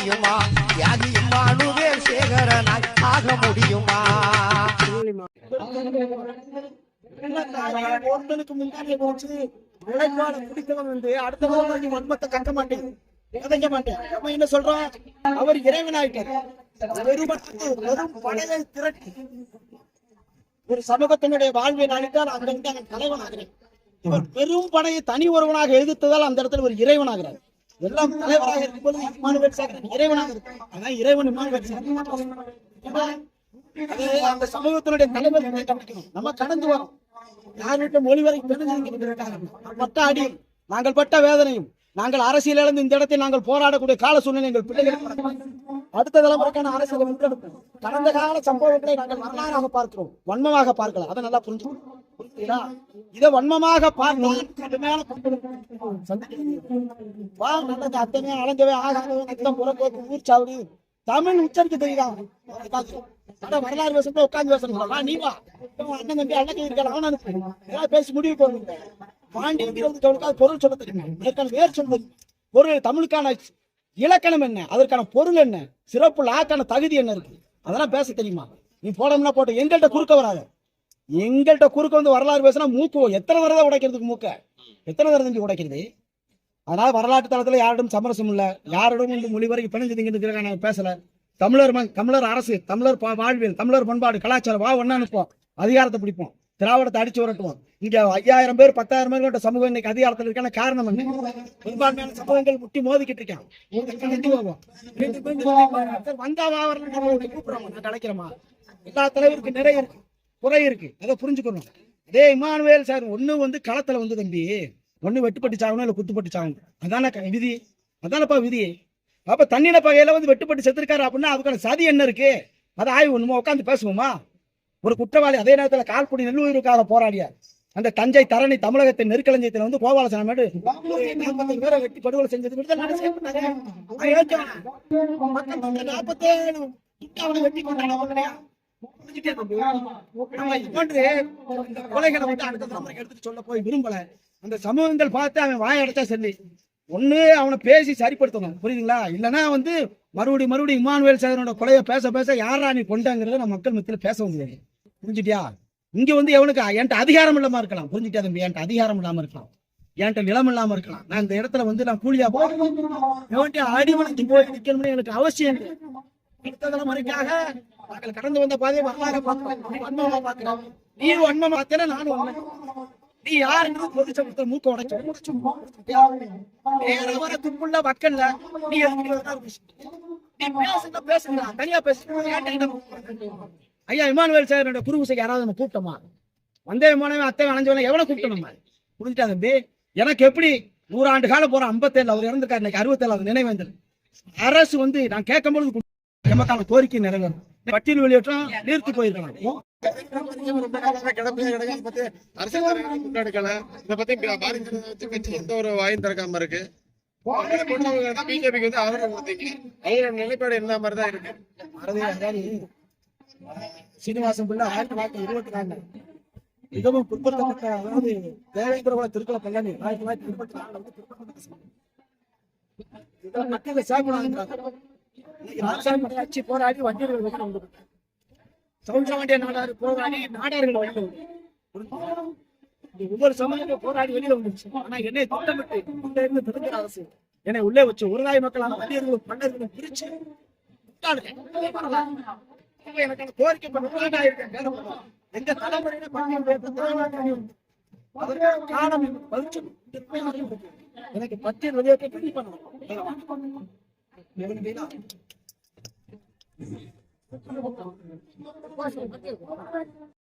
முடியுமா? தியாகி இம்மானுவேல் சேகரனாய். ஆக முடியுமா? ஒருத்தனுக்கு முன்னாடி போச்சு. பிடித்தவன் வந்து அடுத்த மாட்டேன். மாட்டேன். நம்ம என்ன சொல்றோம் அவர் இறைவனாயிட்டார் வெறுமட்டு வெறும் திரட்டி ஒரு சமூகத்தினுடைய வாழ்வை அளித்தால் அந்த இடத்துல தலைவனாகிறேன். இவர் பெரும் படையை தனி ஒருவனாக எதிர்த்ததால் அந்த இடத்துல ஒரு இறைவனாகிறார். எல்லாம் தலைவராக இருக்கும் பொழுது இமானுவேல் சாகரன் இறைவனாக இருக்கும். அதான் இறைவன் இமானுவேல் சாகரன். அது அந்த சமூகத்தினுடைய தலைவர் நம்ம கடந்து வரோம். யார் மொழி வரை பட்ட அடி. நாங்கள் பட்ட வேதனையும். நாங்கள் அரசியல் இழந்து இந்த இடத்தில் நாங்கள் போராடக்கூடிய கால சூழ்நிலை எங்கள் பிள்ளைகள். அடுத்த தலைமுறைக்கான அரசியல் கடந்த கால சம்பவங்களை நாங்கள் வரலாறாக பார்க்கிறோம். வன்மமாக பார்க்கலாம். அதை நல்லா புரிஞ்சுக்கணும். இதை வன்மமாக பார்த்தால் கடுமையான பண்புகள் சந்திக்க அலைஞ்சவே ஆகாதவே நத்தம் புறப்போக்கு ஊர் சாவடி தமிழ் உச்சரிக்க தெரியுதா? ஆனா வரலாறு பேசுறது உட்கார்ந்து பேசணும். நீ வா. அண்ணன் தம்பி அண்ணன் இருக்கலாம் அவன் பேசி முடிவு போடுங்க. பாண்டியங்கிறதுக்கு பொருள் சொல்ல தெரியுமா? இதற்கான வேர் சொல்ல பொருள் தமிழுக்கான இலக்கணம் என்ன? அதற்கான பொருள் என்ன? சிறப்பு லாக்கான தகுதி என்ன இருக்கு? அதெல்லாம் பேச தெரியுமா? நீ போடணும்னா போட்ட. எங்கள்கிட்ட குறுக்க வராது. எங்கள்கிட்ட குறுக்க வந்து வரலாறு பேசினா மூக்கு எத்தனை தடவை உடைக்கிறதுக்கு மூக்க? எத்தனை தடவை தம்பி உடைக்கிறது? அதனால வரலாற்று தளத்துல யாரிடம் சமரசம் இல்ல யாரிடம் வந்து மொழி வரைக்கும் பிணைஞ்சு நாங்கள் நான் பேசல. தமிழர் தமிழர் அரசு தமிழர் வாழ்வியல் தமிழர் பண்பாடு கலாச்சாரம் வா ஒண்ணா அனுப்போம் அதிகாரத்தை பிடிப்போம். திராவிடத்தை அடிச்சு விரட்டுவோம். இங்க ஐயாயிரம் பேர் பத்தாயிரம் பேர் கொண்ட சமூகம் இன்னைக்கு அதிகாரத்தில் இருக்கான காரணம் என்ன? பெரும்பான்மையான சமூகங்கள் முட்டி மோதிக்கிட்டு இருக்கான் வந்தாவா எல்லா தலைவருக்கு நிறைய இருக்கும் குறை இருக்கு. அதை புரிஞ்சுக்கணும். அதே இமானுவேல் சார் ஒண்ணு வந்து களத்துல வந்து தம்பி ஒண்ணு வெட்டுப்பட்டு சாகணும் இல்ல குத்துப்பட்டு சாகணும்? அதான க- விதி. அதானப்பா விதி. அப்ப தண்ணின பகையில வந்து வெட்டுப்பட்டு செத்துருக்காரு அப்படின்னா அதுக்கான சதி என்ன இருக்கு? அதை ஆய்வு ஒண்ணுமா உட்காந்து பேசுவோமா? ஒரு குற்றவாளி அதே நேரத்துல கால்குடி நெல்லுயிருக்காக போராடியார் அந்த தஞ்சை தரணி தமிழகத்தின் நெருக்களஞ்சியத்தில் வந்து கோபாலசாமி நாற்பத்தஞ்சு பேரை வெட்டி படுகொலை செஞ்சது நாற்பத்தேழு. வெட்டி கொண்டாங்க நம்ம இது போன்று இந்த கொலைகளை வந்து அடுத்த தலைமுறைக்கு எடுத்துட்டு சொல்ல போய் விரும்பல. அந்த சமூகங்கள் பார்த்து அவன் வாய அடைச்சா சரி. ஒண்ணு அவனை பேசி சரிப்படுத்தணும். புரியுதுங்களா? இல்லைன்னா வந்து மறுபடி மறுபடியும் இமானுவேல் சேகரனோட கொலையை பேச பேச யாரா நீ கொண்டாங்கிறத நம்ம மக்கள் மத்தியில பேச முடியாது. புரிஞ்சுட்டியா? இங்க வந்து எவனுக்கு என்கிட்ட அதிகாரம் இல்லாம இருக்கலாம். புரிஞ்சுட்டியா தம்பி? என்கிட்ட அதிகாரம் இல்லாம இருக்கலாம். என்கிட்ட நிலம் இல்லாம இருக்கலாம். நான் இந்த இடத்துல வந்து நான் கூலியா போய் எவன்கிட்ட அடிமனைக்கு போய் நிக்கணும்னு எனக்கு அவசியம். அடுத்த தலைமுறைக்காக நாங்கள் கடந்து வந்த பாதையை வரலாறு பார்க்கிறோம். நீ வன்மமா பார்க்கிறோம். பார்த்தேன்னா நானும் அண்ணன் நீ யாருன்னு பொது சமூகத்தை மூக்க உடைச்சு வேற வர துப்புள்ள மக்கள்ல நீ நீ பேசுங்க பேசுங்க தனியா பேசுங்க ஐயா இமானுவேல் சார் என்னோட குருபூசைக்கு யாராவது நம்ம கூப்பிட்டோமா? வந்தே விமானமே அத்தை அணைஞ்சவன எவ்வளவு கூப்பிட்டோம் நம்ம புரிஞ்சுட்டா தம்பி? எனக்கு எப்படி நூறாண்டு காலம் போற ஐம்பத்தேழு அவர் இறந்துருக்காரு இன்னைக்கு அறுபத்தேழாவது நினைவேந்தல் அரசு வந்து நான் கேட்கும் பொழுது எமக்கான கோரிக்கை நிறைவேறும். பட்டியல் வெளியேற்றம் நீர்த்து போயிருக்கலாம் அரசியல் தலைவர்கள் முன்னெடுக்கல இதை பத்தி பாரதிய கட்சி எந்த ஒரு வாயும் திறக்காம இருக்கு பிஜேபிக்கு வந்து ஆதரவு கொடுத்தீங்க அவங்களோட நிலைப்பாடு என்ன மாதிரி தான் இருக்கு பாரதிய அதாரி சீனிவாசன் பிள்ளை ஆயிரத்தி தொள்ளாயிரத்தி இருபத்தி நாலு மிகவும் பிற்படுத்தப்பட்ட அதாவது தேவேந்திர குல திருக்குள பல்லாணி ஆயிரத்தி தொள்ளாயிரத்தி வந்து பிற்படுத்தப்பட்ட மக்கள் இன்னைக்கு ஆட்சி போராடி வண்டியர்கள் வெளியில வந்து சௌந்தரவாண்டிய நாடார் போராடி நாடார்கள் வந்து ஒவ்வொரு சமூகமும் போராடி வெளியில வந்துச்சு ஆனா என்னை திட்டமிட்டு உள்ளே இருந்து தடுக்கிற அரசு. என்னை உள்ளே வச்சு ஒருதாய் மக்களான வண்டியர்களும் மன்னர்களும் பிரிச்சு எனக்கான கோரிக்கை பண்ண இருக்கேன். எங்க தலைமுறையில பண்ணி காரணம் தேவையான அதற்கான காரணம் எனக்கு பரிச்சு எனக்கு பட்டியல் வெளியேற்ற பிடி பண்ணணும் வேற ஒண்ணும் இல்ல.